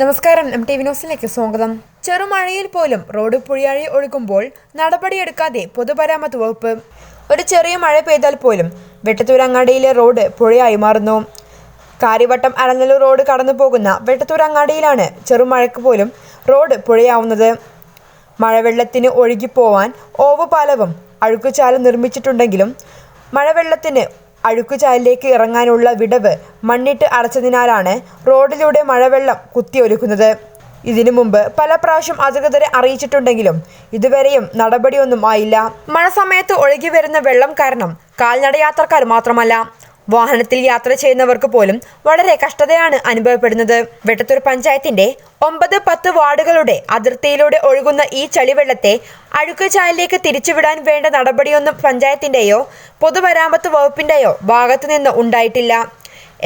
നമസ്കാരം M T V ന്യൂസിലേക്ക് സ്വാഗതം. ചെറുമഴയിൽ പോലും റോഡ് പുഴയാഴി ഒഴുകുമ്പോൾ നടപടിയെടുക്കാതെ പൊതുമരാമത്ത് വകുപ്പ്. ഒരു ചെറിയ മഴ പെയ്താൽ പോലും വെട്ടത്തൂരങ്ങാടിയിലെ റോഡ് പുഴയായി മാറുന്നു. കാര്യവട്ടം അലനല്ലൂർ റോഡ് കടന്നു പോകുന്ന വെട്ടത്തൂരങ്ങാടിയിലാണ് ചെറുമഴയ്ക്ക് പോലും റോഡ് പുഴയാവുന്നത്. മഴവെള്ളത്തിന് ഒഴുകിപ്പോവാൻ ഓവുപാലവും അഴുക്കുചാലും നിർമ്മിച്ചിട്ടുണ്ടെങ്കിലും മഴവെള്ളത്തിന് അഴുക്കുചാലിലേക്ക് ഇറങ്ങാനുള്ള വിടവ് മണ്ണിട്ട് അടച്ചതിനാലാണ് റോഡിലൂടെ മഴവെള്ളം കുത്തിയൊലിക്കുന്നത്. ഇതിനു മുമ്പ് പല പ്രാവശ്യം അധികൃതരെ അറിയിച്ചിട്ടുണ്ടെങ്കിലും ഇതുവരെയും നടപടിയൊന്നും ആയില്ല. മഴ സമയത്ത് ഒഴുകി വരുന്ന വെള്ളം കാരണം കാൽനടയാത്രക്കാർ മാത്രമല്ല. വാഹനത്തിൽ യാത്ര ചെയ്യുന്നവർക്ക് പോലും വളരെ കഷ്ടതയാണ് അനുഭവപ്പെടുന്നത്. വെട്ടത്തൂർ പഞ്ചായത്തിന്റെ ഒമ്പത് പത്ത് വാർഡുകളുടെ അതിർത്തിയിലൂടെ ഒഴുകുന്ന ഈ ചളിവെള്ളത്തെ അഴുക്കുചാലിലേക്ക് തിരിച്ചുവിടാൻ വേണ്ട നടപടിയൊന്നും പഞ്ചായത്തിന്റെയോ പൊതുമരാമത്ത് വകുപ്പിന്റെയോ ഭാഗത്തു നിന്ന് ഉണ്ടായിട്ടില്ല.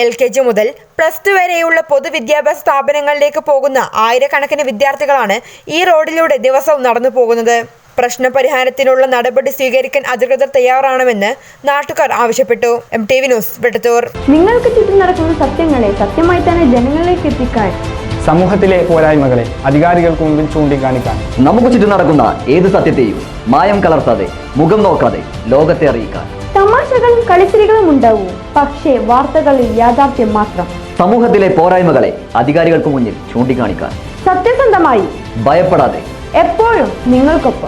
എൽ കെ ജി മുതൽ പ്ലസ് ടു വരെയുള്ള പൊതുവിദ്യാഭ്യാസ സ്ഥാപനങ്ങളിലേക്ക് പോകുന്ന ആയിരക്കണക്കിന് വിദ്യാർത്ഥികളാണ് ഈ റോഡിലൂടെ ദിവസവും നടന്നു പോകുന്നത് പ്രശ്നപരിഹാരത്തിനുള്ള നടപടി സ്വീകരിക്കാൻ അധികൃതർ തയ്യാറാണെന്ന് നാട്ടുകാർ ആവശ്യപ്പെട്ടു. M T V news Vettathur നിങ്ങൾക്ക് ചുറ്റും നടക്കുന്ന സത്യങ്ങളെ സത്യമായി തന്നെ ജനങ്ങളിലേക്ക് എത്തിക്കാൻ. സമൂഹത്തിലെ പോരായ്മകളെ അധികാരികൾക്ക് മുമ്പിൽ ചൂണ്ടിക്കാണിക്കാൻ. നമുക്ക് ചുറ്റും നടക്കുന്ന ഏത് സത്യത്തെയും മായം കലർത്താതെ മുഖം നോക്കാതെ ലോകത്തെ അറിയിക്കാൻ. തമാശകളും കളിച്ചിരികളും ഉണ്ടാവും. പക്ഷേ വാർത്തകളിൽ യാഥാർത്ഥ്യം മാത്രം. സമൂഹത്തിലെ പോരായ്മകളെ അധികാരികൾക്ക് മുന്നിൽ ചൂണ്ടിക്കാണിക്കാൻ. സത്യസന്ധമായി. ഭയപ്പെടാതെ. എപ്പോഴും നിങ്ങൾക്കൊപ്പം.